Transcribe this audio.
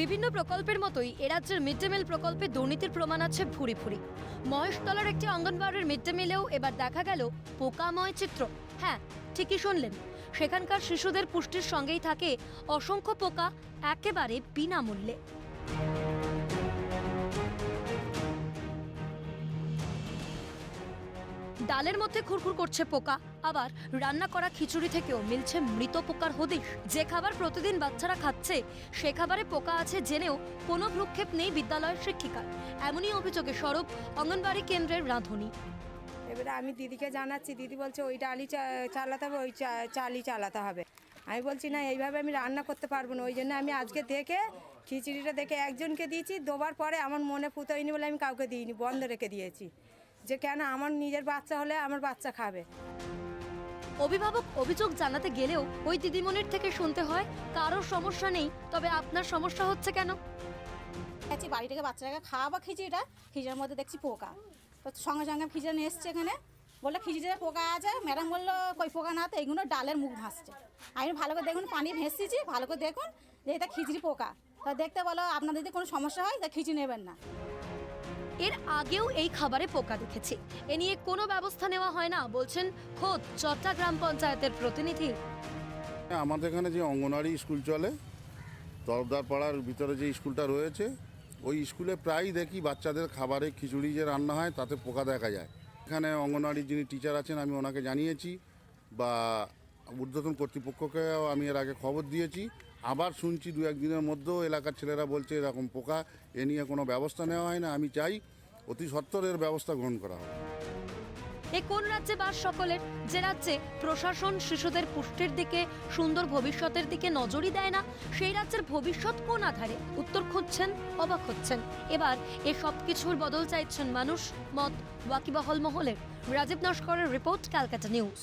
বিভিন্ন প্রকল্পের মতোই এ রাজ্যের মিড ডে মিল প্রকল্পে দুর্নীতির প্রমাণ আছে ভুরি ভুরি। মহেশতলার একটি অঙ্গনবাড়ির মিড ডে মিলেও এবার দেখা গেল পোকাময় চিত্র। হ্যাঁ ঠিকই শুনলেন। সেখানকার শিশুদের পুষ্টির সঙ্গেই থাকে অসংখ্য পোকা, একেবারে বিনামূল্যে। ডালের মধ্যে খুরখুর করছে পোকা। আবার রান্না করা খিচুড়ি থেকেও মিলছে মৃত পোকার হদিশ। যে খাবার প্রতিদিন বাচ্চারা খাচ্ছে, সে খাবারে পোকা আছে জেনেও কোনো ভ্রুক্ষেপ নেই বিদ্যালয়ের শিক্ষিকার। এমনই অভিযোগে সরব অঙ্গনবাড়ি কেন্দ্রের রাঁধুনি। এবারে আমি দিদিকে জানাচ্ছি, দিদি বলছে, ওই ডালি চালাতে হবে, ওই চা- চালই চালাতে হবে। আমি বলছি, না, এইভাবে আমি রান্না করতে পারব না। ওই জন্য আমি আজকে দেখে খিচুড়িটা দেখে একজনকে দিয়েছি, দেবার পরে আমার মনে ফুটোয়নি বলে আমি কাউকে দিইনি, বন্ধ রেখে দিয়েছি। যে কেন আমার নিজের বাচ্চা হলে আমার বাচ্চা খাবে? অভিভাবক অভিযোগ জানাতে গেলেও ওই দিদিমণির থেকে শুনতে হয় কারোর সমস্যা নেই তবে আপনার সমস্যা হচ্ছে কেন? বাড়ি থেকে বাচ্চাটাকে খাওয়াবো খিচুড়িটা খিচুড়ির মধ্যে দেখছি পোকা। তো সঙ্গে সঙ্গে খিচুড়ি নিয়ে এসছে এখানে। বলল খিচুড়িতে পোকা আছে? ম্যাডাম বলল কই পোকা না তো এইগুলো ডালের মুখ ভাসছে। আমি ভালো করে দেখুন পানি ভেসেছি ভালো করে দেখুন যে এটা খিচুড়ি পোকা। তা দেখতে বলো আপনাদের যদি কোনো সমস্যা হয় তা খিচুড়ি নেবেন না। এর আগেও এই খাবারে পোকা দেখেছি। এ নিয়ে কোনো ব্যবস্থা নেওয়া হয় না, বলছেন খোদ চট্টা গ্রাম পঞ্চায়েতের প্রতিনিধি। আমাদের এখানে যে অঙ্গনওয়াড়ি স্কুল চলে তরফদার পাড়ার ভিতরে যে স্কুলটা রয়েছে, ওই স্কুলে প্রায়ই দেখি বাচ্চাদের খাবারে খিচুড়ি যে রান্না হয়, তাতে পোকা দেখা যায়। এখানে অঙ্গনওয়াড়ির যিনি টিচার আছেন, আমি ওনাকে জানিয়েছি, বা ঊর্ধ্বতন কর্তৃপক্ষকেও আমি এর আগে খবর দিয়েছি। আবার শুনছি দু একদিনের মধ্যেও এলাকার ছেলেরা বলছে, এরকম পোকা, এ নিয়ে কোনো ব্যবস্থা নেওয়া হয় না। আমি চাই অতি সত্বর এর ব্যবস্থা গ্রহণ করা হবে এ কোন রাজ্যে বাস সকলের? যে রাজ্যে প্রশাসন শিশুদের পুষ্টির দিকে, সুন্দর ভবিষ্যতের দিকে নজরই দেয় না, সেই রাজ্যের ভবিষ্যৎ কোন আধারে? উত্তর খুঁজছেন, অবাক হচ্ছেন। এবার এ সব কিছুর বদল চাইছেন মানুষ, মত, ওয়াকিবহল মহলের। রাজীব নস্করের রিপোর্ট, ক্যালকাটা নিউজ।